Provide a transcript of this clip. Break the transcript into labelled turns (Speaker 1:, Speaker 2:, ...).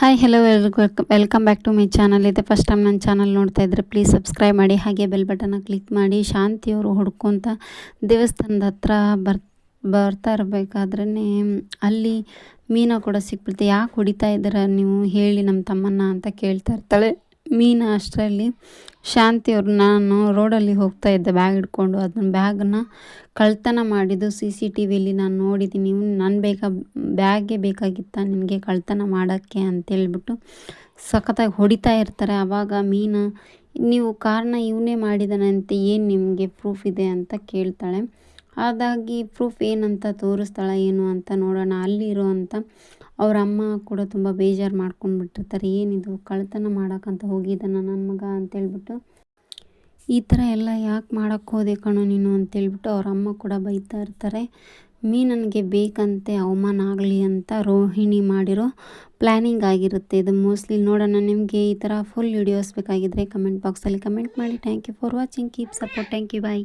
Speaker 1: Hi hello ಎಲ್ರಿಗೂ welcome back to my channel ಇದೆ first time ನನ್ನ ಚಾನಲ್ ನೋಡ್ತಾ ಇದ್ದರೆ ಪ್ಲೀಸ್ ಸಬ್ಸ್ಕ್ರೈಬ್ ಮಾಡಿ, ಹಾಗೆ ಬೆಲ್ ಬಟನ್ನ ಕ್ಲಿಕ್ ಮಾಡಿ. ಶಾಂತಿಯವರು ಹುಡ್ಕೊಂತ ದೇವಸ್ಥಾನದ ಹತ್ರ ಬರ್, ಬರ್ತಾ ಇರಬೇಕಾದ್ರೆ ಅಲ್ಲಿ ಮೀನ ಕೂಡ ಸಿಕ್ಬಿಡುತ್ತೆ ಯಾಕೆ ಹೊಡಿತಾ ಇದ್ದೀರ ನೀವು? ಹೇಳಿ ನಮ್ಮ ತಮ್ಮನ್ನ ಅಂತ ಕೇಳ್ತಾ ಇರ್ತಾಳೆ. ಮೀನಾ ಅಷ್ಟರಲ್ಲಿ ಶಾಂತಿಯವ್ರು ನಾನು ರೋಡಲ್ಲಿ ಹೋಗ್ತಾ ಇದ್ದೆ ಬ್ಯಾಗ್ ಹಿಡ್ಕೊಂಡು. ಅದನ್ನ ಬ್ಯಾಗನ್ನ ಕಳ್ತನ ಮಾಡಿದ್ದು ಸಿ ಸಿ ಟಿ ವಿಲಿ ನಾನು ನೋಡಿದ್ದೀನಿ. ನಾನು ಬೇಕಾ, ಬ್ಯಾಗೇ ಬೇಕಾಗಿತ್ತ ನಿನಗೆ ಕಳ್ತನ ಮಾಡೋಕ್ಕೆ ಅಂತೇಳ್ಬಿಟ್ಟು ಸಖತ್ತಾಗಿ ಹೊಡಿತಾ ಇರ್ತಾರೆ. ಆವಾಗ ಮೀನು, ನೀವು ಕಾರಣ ಇವನೇ ಮಾಡಿದಾನಂತೆ ಏನು ನಿಮಗೆ ಪ್ರೂಫ್ ಇದೆ ಅಂತ ಕೇಳ್ತಾಳೆ. ಅದಾಗಿ ಪ್ರೂಫ್ ಏನಂತ ತೋರಿಸ್ತಾಳೆ ಏನು ಅಂತ ನೋಡೋಣ. ಅಲ್ಲಿರೋ ಅಂತ ಅವ್ರ ಅಮ್ಮ ಕೂಡ ತುಂಬ ಬೇಜಾರು ಮಾಡ್ಕೊಂಡು ಬಿಟ್ಟಿರ್ತಾರೆ ಏನಿದು ಕಳ್ತನ ಮಾಡೋಕ್ಕಂತ ಹೋಗಿದ್ದಾನ ನನ್ನ ಮಗ ಅಂತೇಳ್ಬಿಟ್ಟು. ಈ ಥರ ಎಲ್ಲ ಯಾಕೆ ಮಾಡೋಕ್ಕೆ ಹೋದೆ ಕಣೋ ನೀನು ಅಂತೇಳ್ಬಿಟ್ಟು ಅವ್ರ ಅಮ್ಮ ಕೂಡ ಬೈತಾ ಇರ್ತಾರೆ. ಮೀ ನನಗೆ ಬೇಕಂತೆ ಅವಮಾನ ಆಗಲಿ ಅಂತ ರೋಹಿಣಿ ಮಾಡಿರೋ ಪ್ಲ್ಯಾನಿಂಗ್ ಆಗಿರುತ್ತೆ. ಇದು ಮೋಸ್ಟ್ಲಿ ನೋಡೋಣ ನಿಮಗೆ ಈ ಥರ ಫುಲ್ ವಿಡಿಯೋಸ್ ಬೇಕಾಗಿದ್ದರೆ ಕಮೆಂಟ್ ಬಾಕ್ಸಲ್ಲಿ ಕಮೆಂಟ್ ಮಾಡಿ. Thank you for watching keep support thank you bye